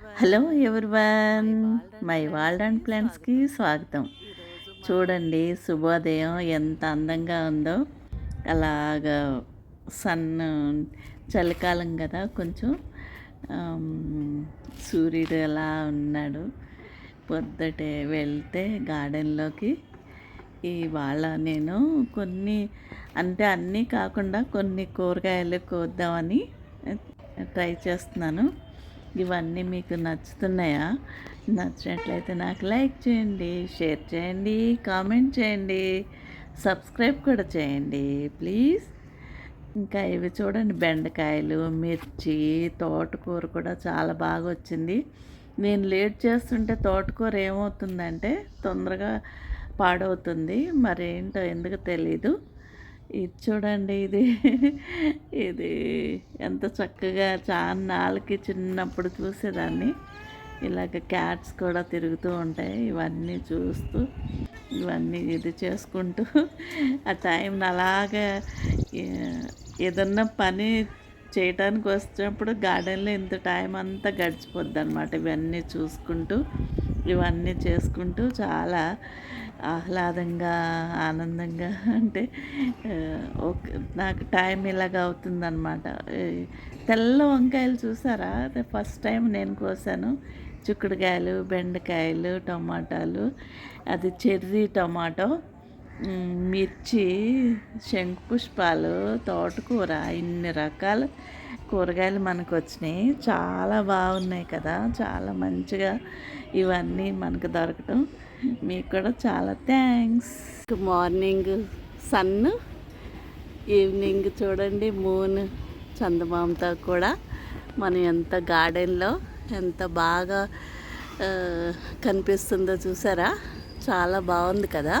Hello one my world and ప్లాంట్స్కి స్వాగతం. చూడండి శుభోదయం ఎంత అందంగా ఉందో. అలాగా సన్ చలికాలం కదా కొంచెం. సూర్యుడు ఎలా ఉన్నాడు. పొద్దుటే వెళ్తే గార్డెన్లోకి. ఇవాళ నేను కొన్ని అంటే అన్నీ కాకుండా కొన్ని కూరగాయలు కోద్దామని ట్రై చేస్తున్నాను. ఇవన్నీ మీకు నచ్చుతున్నాయా? నచ్చినట్లయితే నాకు లైక్ చేయండి షేర్ చేయండి కామెంట్ చేయండి సబ్స్క్రైబ్ కూడా చేయండి ప్లీజ్. ఇంకా ఇవి చూడండి బెండకాయలు మిర్చి తోటకూర కూడా చాలా బాగా వచ్చింది. నేను లేట్ చేస్తుంటే తోటకూర ఏమవుతుందంటే తొందరగా పాడవుతుంది. మరేంటో ఎందుకు తెలీదు. ఇది చూడండి ఇది ఇది ఎంత చక్కగా చాలా నాళ్ళకి చిన్నప్పుడు చూసేదాన్ని. ఇలాగ క్యాట్స్ కూడా తిరుగుతూ ఉంటాయి ఇవన్నీ చూస్తూ ఇవన్నీ ఇది చేసుకుంటూ. ఆ టైంని అలాగా ఏదన్నా పని చేయటానికి వచ్చినప్పుడు గార్డెన్లో ఇంత టైం అంతా గడిచిపోద్ది అనమాట ఇవన్నీ చూసుకుంటూ. ఇవన్నీ చేసుకుంటూ చాలా ఆహ్లాదంగా ఆనందంగా అంటే ఓకే. ఒక నాకు టైం ఇలాగ అవుతుందన్నమాట. తెల్ల వంకాయలు చూసారా? అదే ఫస్ట్ టైం నేను కోసాను. చిక్కుడుకాయలు బెండకాయలు టమాటాలు అది చెర్రీ టమాటో మిర్చి శంకుపుష్పాలు తోటకూర ఇన్ని రకాలు కూరగాయలు మనకు వచ్చినాయి చాలా బాగున్నాయి కదా. చాలా మంచిగా ఇవన్నీ మనకు దొరకటం. మీకు కూడా చాలా థ్యాంక్స్. Morning sun. ఈవినింగ్ చూడండి మూన్ చందమామతో కూడా మనం ఎంత గార్డెన్లో ఎంత బాగా కనిపిస్తుందో చూసారా? చాలా బాగుంది కదా.